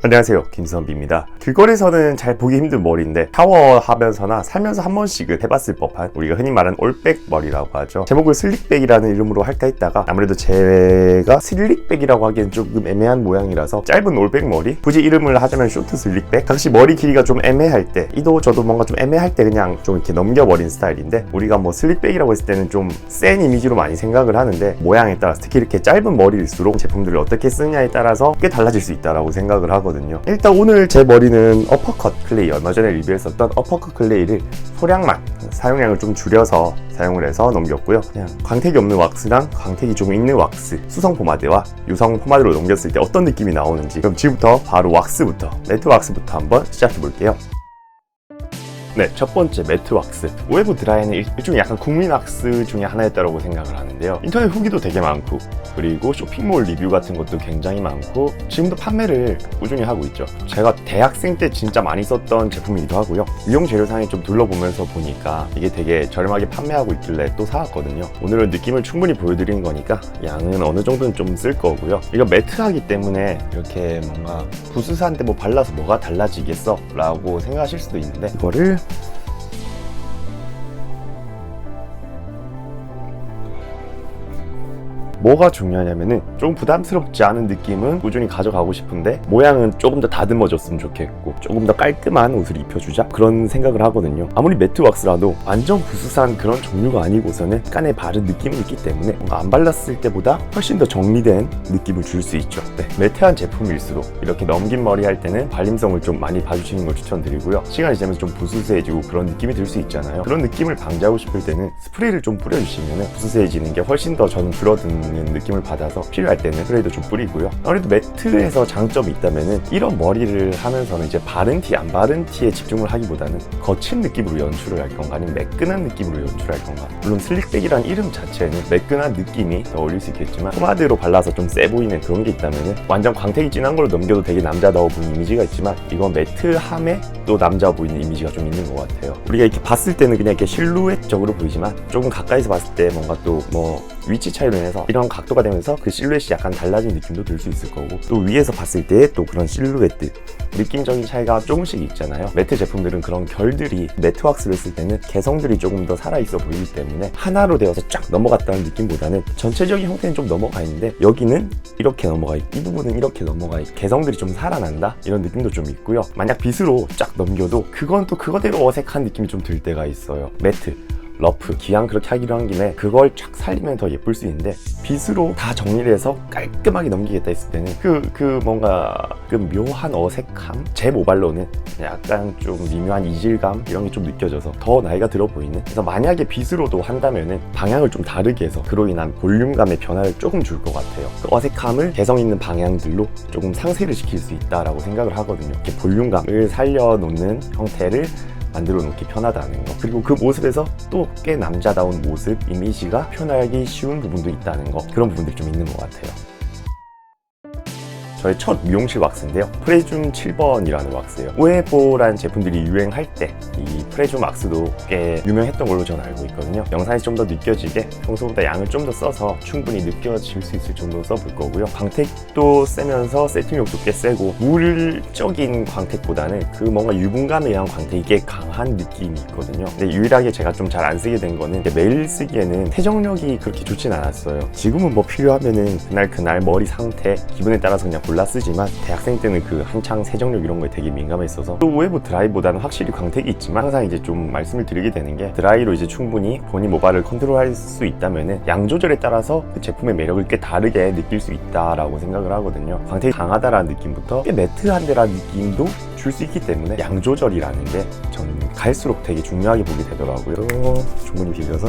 안녕하세요. 김선비입니다. 길거리에서는 잘 보기 힘든 머리인데 샤워하면서나 살면서 한 번씩은 해봤을 법한 우리가 흔히 말하는 올백 머리라고 하죠. 제목을 슬릭백이라는 이름으로 할까 했다가 아무래도 제가 슬릭백이라고 하기엔 조금 애매한 모양이라서 짧은 올백 머리? 굳이 이름을 하자면 쇼트 슬릭백? 당시 머리 길이가 좀 애매할 때 이도 저도 뭔가 좀 애매할 때 그냥 좀 이렇게 넘겨버린 스타일인데 우리가 뭐 슬릭백이라고 했을 때는 좀 센 이미지로 많이 생각을 하는데 모양에 따라서 특히 이렇게 짧은 머리일수록 제품들을 어떻게 쓰냐에 따라서 꽤 달라질 수 있다라고 생각을 하 거든요 일단 오늘 제 머리는 어퍼컷 클레이 얼마 전에 리뷰했었던 어퍼컷 클레이를 소량만 사용량을 좀 줄여서 사용을 해서 넘겼고요 그냥 광택이 없는 왁스랑 광택이 좀 있는 왁스 수성 포마드와 유성 포마드로 넘겼을 때 어떤 느낌이 나오는지 그럼 지금부터 바로 왁스부터 매트 왁스부터 한번 시작해 볼게요 네, 첫 번째 매트 왁스. 웨브 드라이는 일- 일종의 약간 국민 왁스 중에 하나였다고 생각을 하는데요. 인터넷 후기도 되게 많고, 그리고 쇼핑몰 리뷰 같은 것도 굉장히 많고, 지금도 판매를 꾸준히 하고 있죠. 제가 대학생 때 진짜 많이 썼던 제품이기도 하고요. 유용 재료상에 좀 둘러보면서 보니까 이게 되게 저렴하게 판매하고 있길래 또 사왔거든요. 오늘은 느낌을 충분히 보여드린 거니까 양은 어느 정도는 좀 쓸 거고요. 이거 매트하기 때문에 이렇게 뭔가 부스스한데 뭐 발라서 뭐가 달라지겠어? 라고 생각하실 수도 있는데 이거를 뭐가 중요하냐면은 조금 부담스럽지 않은 느낌은 꾸준히 가져가고 싶은데 모양은 조금 더 다듬어졌으면 좋겠고 조금 더 깔끔한 옷을 입혀주자 그런 생각을 하거든요. 아무리 매트 왁스라도 완전 부스스한 그런 종류가 아니고서는 약간의 바른 느낌이 있기 때문에 뭔가 안 발랐을 때보다 훨씬 더 정리된 느낌을 줄 수 있죠. 네, 매트한 제품일수록 이렇게 넘긴 머리 할 때는 발림성을 좀 많이 봐주시는 걸 추천드리고요. 시간이 지나면서 좀 부스스해지고 그런 느낌이 들 수 있잖아요. 그런 느낌을 방지하고 싶을 때는 스프레이를 좀 뿌려주시면 부스스해지는 게 훨씬 더 저는 줄어드는 느낌을 받아서 필요할 때는 스프레이도 좀 뿌리고요. 아무래도 매트에서 장점이 있다면은 이런 머리를 하면서는 이제 바른 티, 안 바른 티에 집중을 하기보다는 거친 느낌으로 연출을 할 건가 아니면 매끈한 느낌으로 연출할 건가 물론 슬릭백이란 이름 자체는 매끈한 느낌이 더 어울릴 수 있겠지만 포마드로 발라서 좀 세 보이는 그런 게 있다면은 완전 광택이 진한 걸로 넘겨도 되게 남자다워 보이는 이미지가 있지만 이건 매트함에 또 남자 보이는 이미지가 좀 있는 것 같아요. 우리가 이렇게 봤을 때는 그냥 이렇게 실루엣적으로 보이지만 조금 가까이서 봤을 때 뭔가 또 뭐 위치 차이로 인해서 이런 각도가 되면서 그 실루엣이 약간 달라진 느낌도 들 수 있을 거고 또 위에서 봤을 때 또 그런 실루엣들 느낌적인 차이가 조금씩 있잖아요. 매트 제품들은 그런 결들이 매트 왁스를 했을 때는 개성들이 조금 더 살아있어 보이기 때문에 하나로 되어서 쫙 넘어갔다는 느낌보다는 전체적인 형태는 좀 넘어가 있는데 여기는 이렇게 넘어가 있고 이 부분은 이렇게 넘어가 있고 개성들이 좀 살아난다? 이런 느낌도 좀 있고요. 만약 빗으로 쫙 넘겨도 그건 또 그거대로 어색한 느낌이 좀 들 때가 있어요. 매트 러프 기왕 그렇게 하기로 한 김에 그걸 쫙 살리면 더 예쁠 수 있는데 빗으로 다 정리를 해서 깔끔하게 넘기겠다 했을 때는 그, 그 뭔가 그 묘한 어색함 제 모발로는 약간 좀 미묘한 이질감 이런 게 좀 느껴져서 더 나이가 들어 보이는? 그래서 만약에 빗으로도 한다면은 방향을 좀 다르게 해서 그로 인한 볼륨감의 변화를 조금 줄 것 같아요. 그 어색함을 개성 있는 방향들로 조금 상쇄를 시킬 수 있다라고 생각을 하거든요. 이렇게 볼륨감을 살려놓는 형태를 만들어 놓기 편하다는 거. 그리고 그 모습에서 또 꽤 남자다운 모습 이미지가 표현하기 쉬운 부분도 있다는 거. 그런 부분들이 좀 있는 것 같아요 저의 첫 미용실 왁스인데요. 프레줌 7번이라는 왁스예요. 오에보라는 제품들이 유행할 때 이 프레줌 왁스도 꽤 유명했던 걸로 저는 알고 있거든요. 영상에서 좀더 느껴지게 평소보다 양을 좀 더 써서 충분히 느껴질 수 있을 정도로 써볼 거고요. 광택도 세면서 세팅력도 꽤 세고 물적인 광택보다는 그 뭔가 유분감에 의한 광택이 꽤 강한 느낌이 있거든요. 근데 유일하게 제가 좀 잘 안 쓰게 된 거는 매일 쓰기에는 세정력이 그렇게 좋진 않았어요. 지금은 뭐 필요하면은 그날 그날 머리 상태 기분에 따라서 그냥 골라 쓰지만 대학생 때는 그 한창 세정력 이런 거에 되게 민감했어서 또 웨브 드라이보다는 확실히 광택이 있지만 항상 이제 좀 말씀을 드리게 되는 게 드라이로 이제 충분히 본인 모발을 컨트롤할 수 있다면은 양 조절에 따라서 그 제품의 매력을 꽤 다르게 느낄 수 있다라고 생각을 하거든요. 광택이 강하다라는 느낌부터 꽤 매트한데라는 느낌도 줄 수 있기 때문에 양 조절이라는 게 저는 갈수록 되게 중요하게 보게 되더라고요. 충분히 비벼서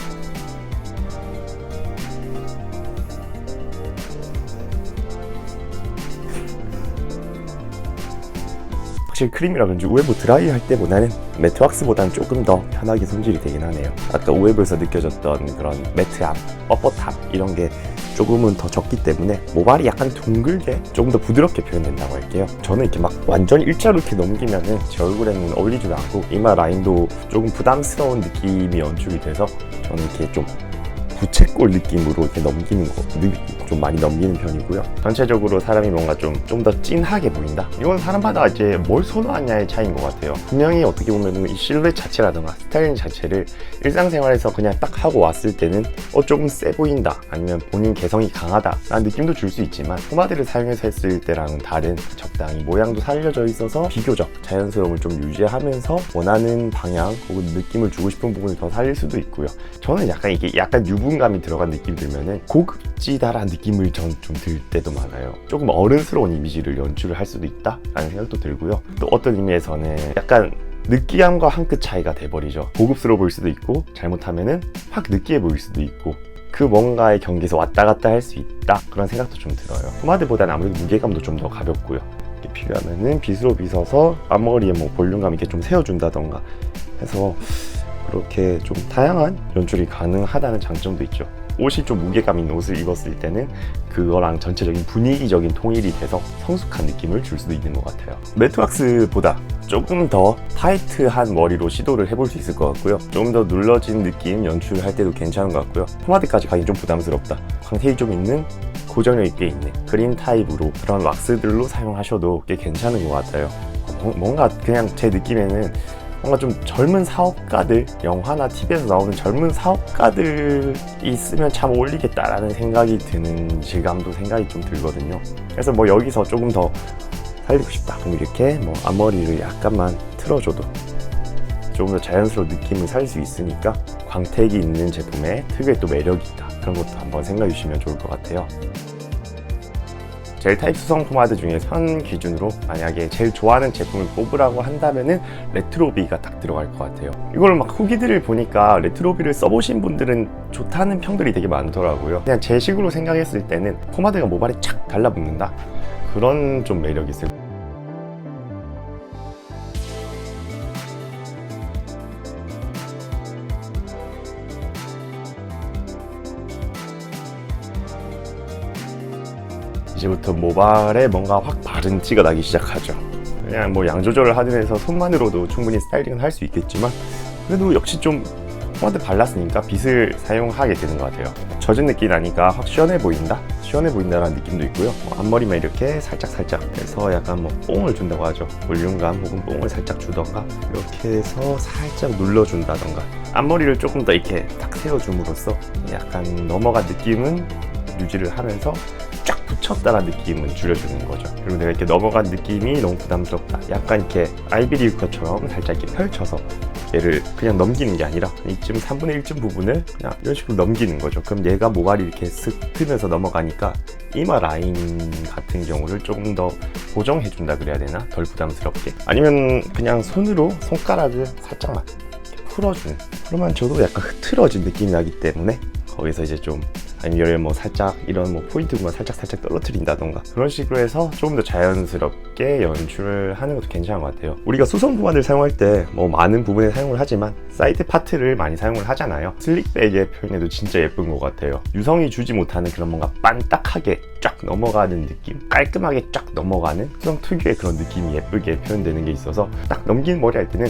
확실히 크림이라 그런지 우에브 드라이 할 때보다는 매트 왁스보다는 조금 더 편하게 손질이 되긴 하네요. 아까 우에브에서 느껴졌던 그런 매트함, 뻣뻣함 이런 게 조금은 더 적기 때문에 모발이 약간 둥글게 조금 더 부드럽게 표현된다고 할게요. 저는 이렇게 막 완전 일자로 이렇게 넘기면은 제 얼굴에는 어울리지도 않고 이마 라인도 조금 부담스러운 느낌이 연출이 돼서 저는 이렇게 좀 부채꼴 느낌으로 이렇게 넘기는 거, 느- 좀 많이 넘기는 편이고요. 전체적으로 사람이 뭔가 좀 좀 더 찐하게 보인다. 이건 사람마다 이제 뭘 선호하냐의 차이인 것 같아요. 분명히 어떻게 보면 이 실루엣 자체라든가 스타일링 자체를 일상생활에서 그냥 딱 하고 왔을 때는 어 조금 세 보인다 아니면 본인 개성이 강하다 라는 느낌도 줄 수 있지만 포마드를 사용해서 했을 때랑은 다른 적당히 모양도 살려져 있어서 비교적 자연스러움을 좀 유지하면서 원하는 방향 혹은 느낌을 주고 싶은 부분을 더 살릴 수도 있고요. 저는 약간 이게 약간 유 분감이 들어간 느낌 들면은 고급지다라는 느낌을 전 좀 들 때도 많아요. 조금 어른스러운 이미지를 연출을 할 수도 있다라는 생각도 들고요. 또 어떤 의미에서는 약간 느끼함과 한 끗 차이가 돼버리죠. 고급스러워 보일 수도 있고 잘못하면은 확 느끼해 보일 수도 있고 그 뭔가의 경계에서 왔다 갔다 할 수 있다 그런 생각도 좀 들어요. 포마드보다는 아무래도 무게감도 좀 더 가볍고요. 필요하면은 빗으로 빗어서 앞머리에 뭐 볼륨감 있게 좀 세워준다던가 해서 그렇게 좀 다양한 연출이 가능하다는 장점도 있죠. 옷이 좀 무게감 있는 옷을 입었을 때는 그거랑 전체적인 분위기적인 통일이 돼서 성숙한 느낌을 줄 수도 있는 것 같아요. 매트왁스보다 조금 더 타이트한 머리로 시도를 해볼 수 있을 것 같고요. 조금 더 눌러진 느낌 연출할 때도 괜찮은 것 같고요. 포마드까지 가긴 좀 부담스럽다. 광택이 좀 있는 고정력 있게 있는 그린 타입으로 그런 왁스들로 사용하셔도 꽤 괜찮은 것 같아요. 뭐- 뭔가 그냥 제 느낌에는 뭔가 좀 젊은 사업가들 영화나 TV에서 나오는 젊은 사업가들이 쓰면 참 어울리겠다라는 생각이 드는 질감도 생각이 좀 들거든요. 그래서 뭐 여기서 조금 더 살리고 싶다. 그럼 이렇게 뭐 앞머리를 약간만 틀어줘도 조금 더 자연스러운 느낌을 살 수 있으니까 광택이 있는 제품에 특유의 또 매력이 있다. 그런 것도 한번 생각해 주시면 좋을 것 같아요. 젤 타입 수성 포마드 중에 선 기준으로 만약에 제일 좋아하는 제품을 뽑으라고 한다면은 레트로비가 딱 들어갈 것 같아요. 이걸 막 후기들을 보니까 레트로비를 써보신 분들은 좋다는 평들이 되게 많더라고요. 그냥 제 식으로 생각했을 때는 포마드가 모발에 착 달라붙는다. 그런 좀 매력이 있어요. 이제부터 모발에 뭔가 확 바른 티가 나기 시작하죠. 그냥 뭐 양 조절을 하든 해서 손만으로도 충분히 스타일링을 할수 있겠지만 그래도 역시 좀 포마드 발랐으니까 빗을 사용하게 되는 것 같아요. 젖은 느낌이 나니까 확 시원해 보인다? 시원해 보인다라는 느낌도 있고요. 뭐 앞머리만 이렇게 살짝살짝 해서 약간 뭐 뽕을 준다고 하죠. 볼륨감 혹은 뽕을 살짝 주던가 이렇게 해서 살짝 눌러준다던가 앞머리를 조금 더 이렇게 탁 세워줌으로써 약간 넘어간 느낌은 유지를 하면서 쫙 붙였다라는 느낌은 줄여주는 거죠. 그리고 내가 이렇게 넘어간 느낌이 너무 부담스럽다. 약간 이렇게 아이비리우커처럼 살짝 이렇게 펼쳐서 얘를 그냥 넘기는 게 아니라 이쯤 3분의 1쯤 부분을 그냥 이런 식으로 넘기는 거죠. 그럼 얘가 모발이 이렇게 슥 트면서 넘어가니까 이마 라인 같은 경우를 조금 더 고정해준다 그래야 되나? 덜 부담스럽게. 아니면 그냥 손으로 손가락을 살짝만 풀어주는. 그러면 저도 약간 흐트러진 느낌이 나기 때문에 거기서 이제 좀 아니면 얘를 뭐 살짝 이런 뭐 포인트구만 살짝 살짝 떨어뜨린다던가 그런 식으로 해서 조금 더 자연스럽게 연출을 하는 것도 괜찮은 것 같아요. 우리가 수성 부만을 사용할 때 뭐 많은 부분에 사용을 하지만 사이드 파트를 많이 사용을 하잖아요. 슬릭백의 표현에도 진짜 예쁜 것 같아요. 유성이 주지 못하는 그런 뭔가 빤딱하게 쫙 넘어가는 느낌, 깔끔하게 쫙 넘어가는 수성 특유의 그런 느낌이 예쁘게 표현되는 게 있어서 딱 넘기는 머리 할 때는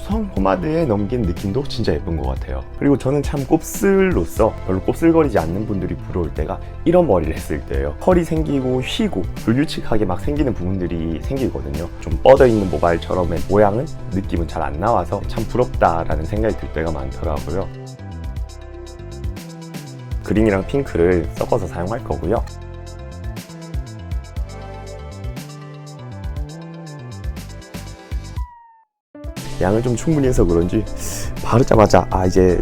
수성 포마드에 넘긴 느낌도 진짜 예쁜 것 같아요. 그리고 저는 참 곱슬로서 별로 곱슬거리지 않는 분들이 부러울 때가 이런 머리를 했을 때예요. 컬이 생기고 휘고 불규칙하게 막 생기는 부분들이 생기거든요. 좀 뻗어 있는 모발처럼의 모양은 느낌은 잘 안 나와서 참 부럽다라는 생각이 들 때가 많더라고요. 그린이랑 핑크를 섞어서 사용할 거고요. 양을 좀 충분히 해서 그런지 바르자마자. 아 이제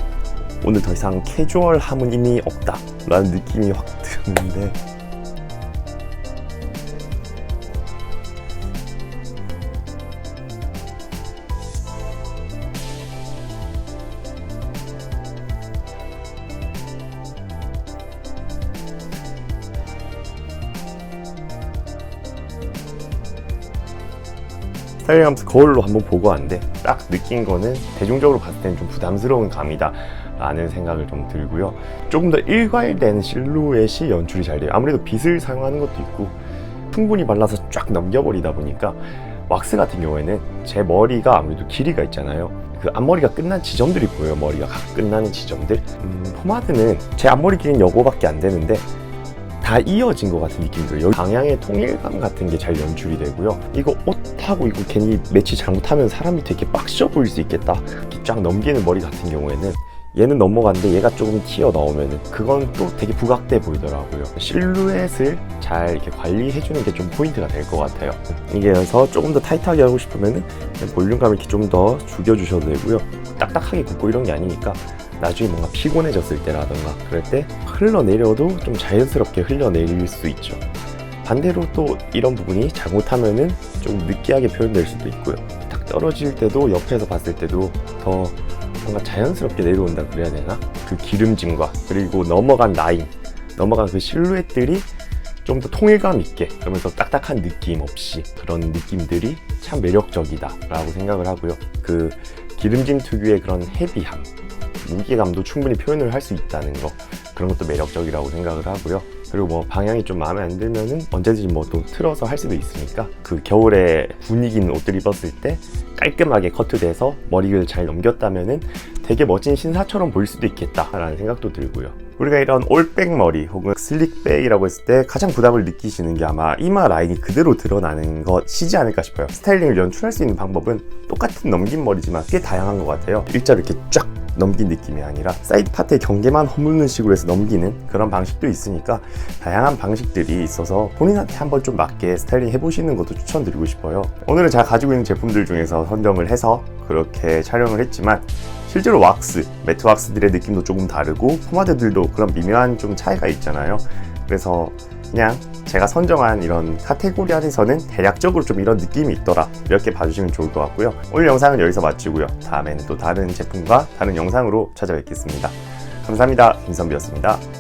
오늘 더 이상 캐주얼함은 이미 없다 라는 느낌이 확 드는데 스타일링하면서 거울로 한번 보고 왔는데 딱 느낀 거는 대중적으로 봤을 때는 좀 부담스러운 감이다 라는 생각을 좀 들고요. 조금 더 일괄된 실루엣이 연출이 잘 돼요. 아무래도 빗을 사용하는 것도 있고 충분히 발라서 쫙 넘겨버리다 보니까 왁스 같은 경우에는 제 머리가 아무래도 길이가 있잖아요. 그 앞머리가 끝난 지점들이 보여요. 머리가 각 끝나는 지점들. 음, 포마드는 제 앞머리 길이는 요거밖에 안 되는데 다 이어진 것 같은 느낌이 들어요. 방향의 통일감 같은 게 잘 연출이 되고요. 이거 옷하고 이거 괜히 매치 잘못하면 사람이 되게 빡셔 보일 수 있겠다. 쫙 넘기는 머리 같은 경우에는 얘는 넘어갔는데 얘가 조금 튀어 나오면은 그건 또 되게 부각돼 보이더라고요. 실루엣을 잘 이렇게 관리해 주는 게 좀 포인트가 될 것 같아요. 이게 그래서 조금 더 타이트하게 하고 싶으면은 그냥 볼륨감을 이렇게 좀 더 죽여 주셔도 되고요. 딱딱하게 굽고 이런 게 아니니까 나중에 뭔가 피곤해졌을 때라던가 그럴 때 흘러내려도 좀 자연스럽게 흘러내릴 수 있죠. 반대로 또 이런 부분이 잘못하면은 조금 느끼하게 표현될 수도 있고요. 딱 떨어질 때도 옆에서 봤을 때도 더 뭔가 자연스럽게 내려온다 그래야 되나? 그 기름짐과 그리고 넘어간 라인, 넘어간 그 실루엣들이 좀 더 통일감 있게 그러면서 딱딱한 느낌 없이 그런 느낌들이 참 매력적이다라고 생각을 하고요. 그 기름짐 특유의 그런 헤비함, 무게감도 충분히 표현을 할 수 있다는 거 그런 것도 매력적이라고 생각을 하고요. 그리고 뭐 방향이 좀 마음에 안 들면은 언제든지 뭐 또 틀어서 할 수도 있으니까 그 겨울에 분위기 있는 옷들 입었을 때 깔끔하게 커트돼서 머리를 잘 넘겼다면은 되게 멋진 신사처럼 보일 수도 있겠다라는 생각도 들고요. 우리가 이런 올백 머리 혹은 슬릭백이라고 했을 때 가장 부담을 느끼시는 게 아마 이마 라인이 그대로 드러나는 것이지 않을까 싶어요. 스타일링을 연출할 수 있는 방법은 똑같은 넘긴 머리지만 꽤 다양한 것 같아요. 일자로 이렇게 쫙 넘긴 느낌이 아니라 사이드 파트의 경계만 허무는 식으로 해서 넘기는 그런 방식도 있으니까 다양한 방식들이 있어서 본인한테 한번 좀 맞게 스타일링 해보시는 것도 추천드리고 싶어요. 오늘은 제가 가지고 있는 제품들 중에서 선정을 해서 그렇게 촬영을 했지만 실제로 왁스, 매트 왁스들의 느낌도 조금 다르고 포마드들도 그런 미묘한 좀 차이가 있잖아요. 그래서 그냥 제가 선정한 이런 카테고리 안에서는 대략적으로 좀 이런 느낌이 있더라. 이렇게 봐주시면 좋을 것 같고요. 오늘 영상은 여기서 마치고요. 다음에는 또 다른 제품과 다른 영상으로 찾아뵙겠습니다. 감사합니다. 김선비였습니다